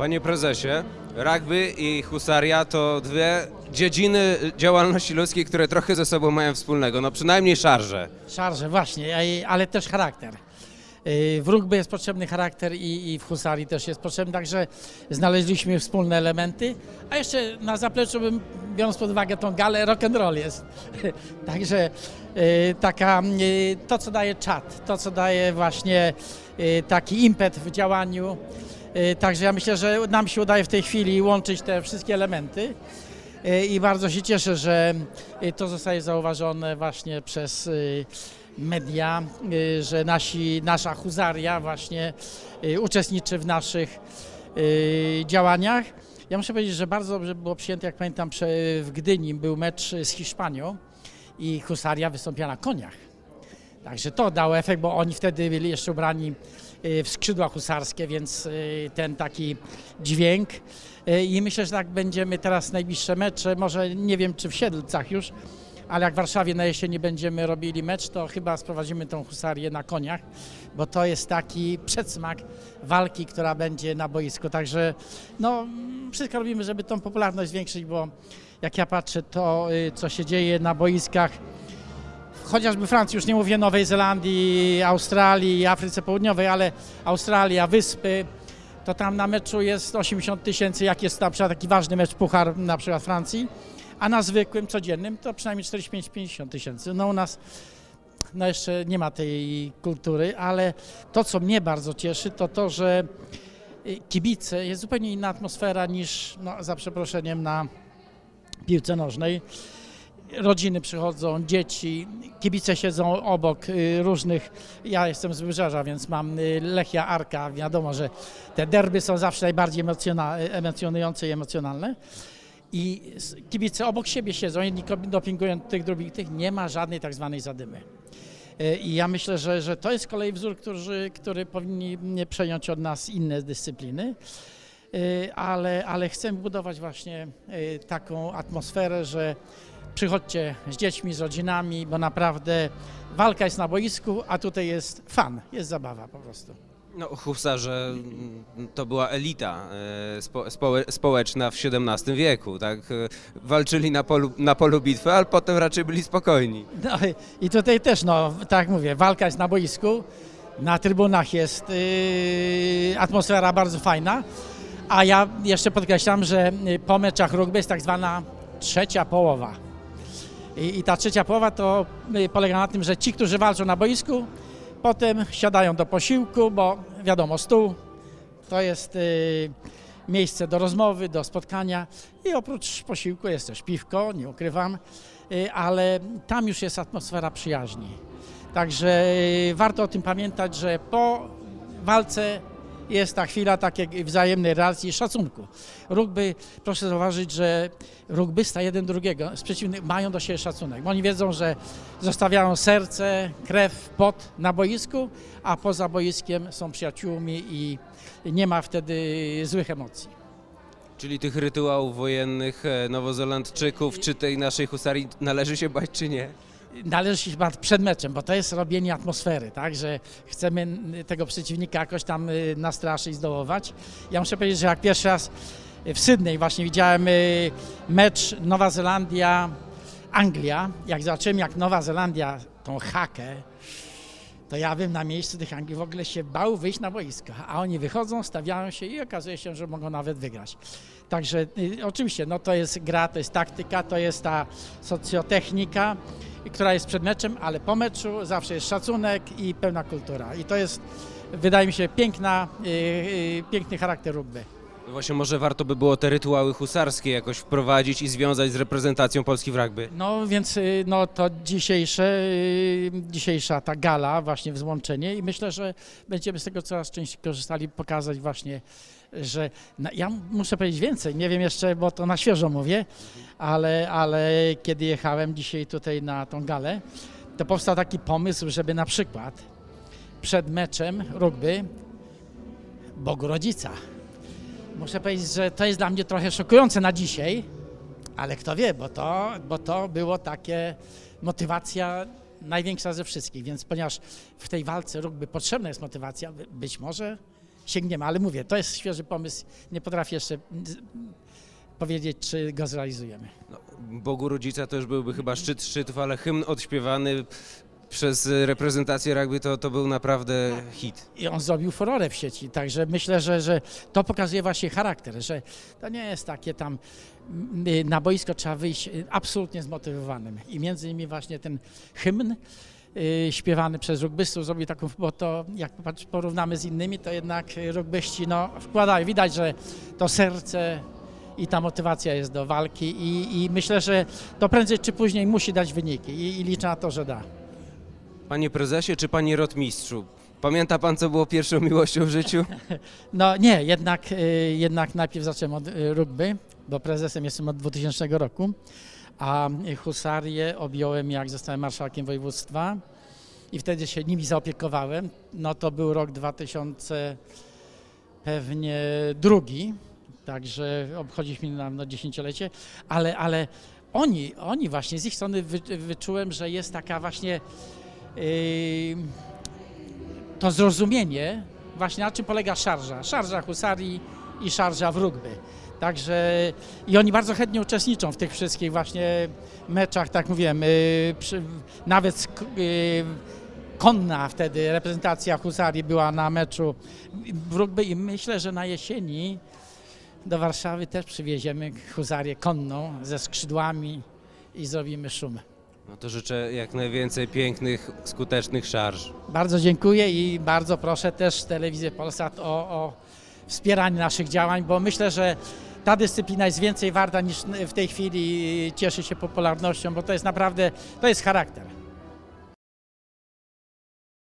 Panie prezesie, rugby i husaria to dwie dziedziny działalności ludzkiej, które trochę ze sobą mają wspólnego, no przynajmniej szarże. Szarże, właśnie, ale też charakter. Yy, W rugby jest potrzebny charakter i, i w husarii też jest potrzebny, także znaleźliśmy wspólne elementy. A jeszcze na zapleczu, bym, biorąc pod uwagę tą galę, rock and roll jest. także yy, taka, yy, to co daje czat, to co daje właśnie taki impet w działaniu. Yy, Także ja myślę, że nam się udaje w tej chwili łączyć te wszystkie elementy. Y, I bardzo się cieszę, że y, to zostaje zauważone właśnie przez y, media, y, że nasi, nasza huzaria właśnie y, uczestniczy w naszych y, działaniach. Ja muszę powiedzieć, że bardzo dobrze było przyjęte, jak pamiętam, w Gdyni był mecz z Hiszpanią i husaria wystąpiła na koniach. Także to dało efekt, bo oni wtedy byli jeszcze ubrani y, w skrzydła husarskie, więc y, ten taki dźwięk. Y, I myślę, że tak będziemy teraz najbliższe mecze, może nie wiem czy w Siedlcach już, ale jak w Warszawie na jesieni będziemy robili mecz, to chyba sprowadzimy tą husarię na koniach, bo to jest taki przedsmak walki, która będzie na boisku. Także no, wszystko robimy, żeby tą popularność zwiększyć, bo jak ja patrzę to, co się dzieje na boiskach, chociażby Francji, już nie mówię Nowej Zelandii, Australii, Afryce Południowej, ale Australia, Wyspy, to tam na meczu jest 80 tysięcy, jak jest na przykład taki ważny mecz Puchar na przykład Francji, a na zwykłym, codziennym to przynajmniej 45-50 tysięcy. No u nas no jeszcze nie ma tej kultury, ale to, co mnie bardzo cieszy, to to, że y, kibice, jest zupełnie inna atmosfera niż, no, za przeproszeniem, na piłce nożnej rodziny przychodzą, dzieci, kibice siedzą obok y, różnych. Ja jestem z Wybrzeża, więc mam y, Lechia, Arka. Wiadomo, że te derby są zawsze najbardziej emocjona, emocjonujące i emocjonalne. I kibice obok siebie siedzą, jedni dopingują tych, drugich tych. Nie ma żadnej tak zwanej zadymy. Y, I ja myślę, że, że to jest z kolei wzór, który, który powinni przejąć od nas inne dyscypliny. Y, ale, ale chcemy budować właśnie y, taką atmosferę, że przychodźcie z dziećmi, z rodzinami, bo naprawdę walka jest na boisku, a tutaj jest fan, jest zabawa po prostu. No, husarze to była elita e, spo, społe, społeczna w XVII wieku, tak? E, Walczyli na polu, na polu bitwy, ale potem raczej byli spokojni. No i- tutaj też, no tak mówię, walka jest na boisku, na trybunach jest yy, atmosfera bardzo fajna, a ja jeszcze podkreślam, że po meczach rugby jest tak zwana trzecia połowa. I, I ta trzecia połowa to y, polega na tym, że ci, którzy walczą na boisku, potem siadają do posiłku, bo wiadomo, stół to jest y, miejsce do rozmowy, do spotkania i oprócz posiłku jest też piwko, nie ukrywam, y, ale tam już jest atmosfera przyjaźni. Także y, warto o tym pamiętać, że po walce jest ta chwila takiej wzajemnej relacji i szacunku. Rugby, proszę zauważyć, że rugbysta jeden drugiego, z mają do siebie szacunek. Oni wiedzą, że zostawiają serce, krew, pot na boisku, a poza boiskiem są przyjaciółmi i nie ma wtedy złych emocji. Czyli tych rytuałów wojennych e, Nowozelandczyków, czy tej naszej husarii należy się bać, czy nie? Należy się bać przed meczem, bo to jest robienie atmosfery, tak, że chcemy tego przeciwnika jakoś tam y, nastraszyć, zdołować. Ja muszę powiedzieć, że jak pierwszy raz w Sydney właśnie widziałem y, mecz Nowa Zelandia, Anglia, jak zobaczyłem jak Nowa Zelandia tą hakę, to ja bym na miejscu tych Anglii w ogóle się bał wyjść na boisko, a oni wychodzą, stawiają się i okazuje się, że mogą nawet wygrać. Także y, oczywiście, no to jest gra, to jest taktyka, to jest ta socjotechnika, która jest przed meczem, ale po meczu zawsze jest szacunek i pełna kultura. I to jest, wydaje mi się, piękna, y, y, piękny charakter rugby. No Właśnie może warto by było te rytuały husarskie jakoś wprowadzić i związać z reprezentacją Polski w rugby. No więc y, no, to dzisiejsze, y, dzisiejsza ta gala, właśnie wzłączenie i myślę, że będziemy z tego coraz częściej korzystali, pokazać właśnie, że na, ja muszę powiedzieć więcej, nie wiem jeszcze, bo to na świeżo mówię, ale, ale kiedy jechałem dzisiaj tutaj na tą galę, to powstał taki pomysł, żeby na przykład przed meczem rugby Bogu Rodzica. Muszę powiedzieć, że to jest dla mnie trochę szokujące na dzisiaj, ale kto wie, bo to, bo to było takie motywacja największa ze wszystkich, więc ponieważ w tej walce rugby potrzebna jest motywacja, by- być może sięgniemy. Ale mówię, to jest świeży pomysł, nie potrafię jeszcze z- powiedzieć, czy go zrealizujemy. No, Bogu Rodzica to już byłby chyba szczyt szczytów, ale hymn odśpiewany przez reprezentację rugby to, to był naprawdę hit. I on zrobił furorę w sieci, także myślę, że, że to pokazuje właśnie charakter, że to nie jest takie tam y, na boisko trzeba wyjść y, absolutnie zmotywowanym. I między innymi właśnie ten hymn y, śpiewany przez rugbystów zrobił taką, bo to jak porównamy z innymi, to jednak rugbyści no, wkładają, widać, że to serce i ta motywacja jest do walki i, i myślę, że to prędzej czy później musi dać wyniki i, i liczę na to, że da. Panie prezesie czy panie rotmistrzu, pamięta pan co było pierwszą miłością w życiu? No nie, jednak, y, jednak najpierw zacząłem od y, rugby, bo prezesem jestem od 2000 roku, a husarię objąłem jak zostałem marszałkiem województwa i wtedy się nimi zaopiekowałem. No to był rok 2000 pewnie drugi, także obchodziliśmy nam no, dziesięciolecie, ale, ale oni, oni właśnie, z ich strony wy, wyczułem, że jest taka właśnie to zrozumienie właśnie na czym polega szarża. Szarża husarii i szarża w rugby. Także i oni bardzo chętnie uczestniczą w tych wszystkich właśnie meczach, tak mówiłem, yy, przy, nawet yy, konna wtedy reprezentacja husarii była na meczu w rugby i myślę, że na jesieni do Warszawy też przywieziemy huzarię konną ze skrzydłami i zrobimy szum. No to życzę jak najwięcej pięknych, skutecznych szarż. Bardzo dziękuję i bardzo proszę też telewizję Polsat o, o wspieranie naszych działań, bo myślę, że ta dyscyplina jest więcej warta niż w tej chwili cieszy się popularnością, bo to jest naprawdę, to jest charakter.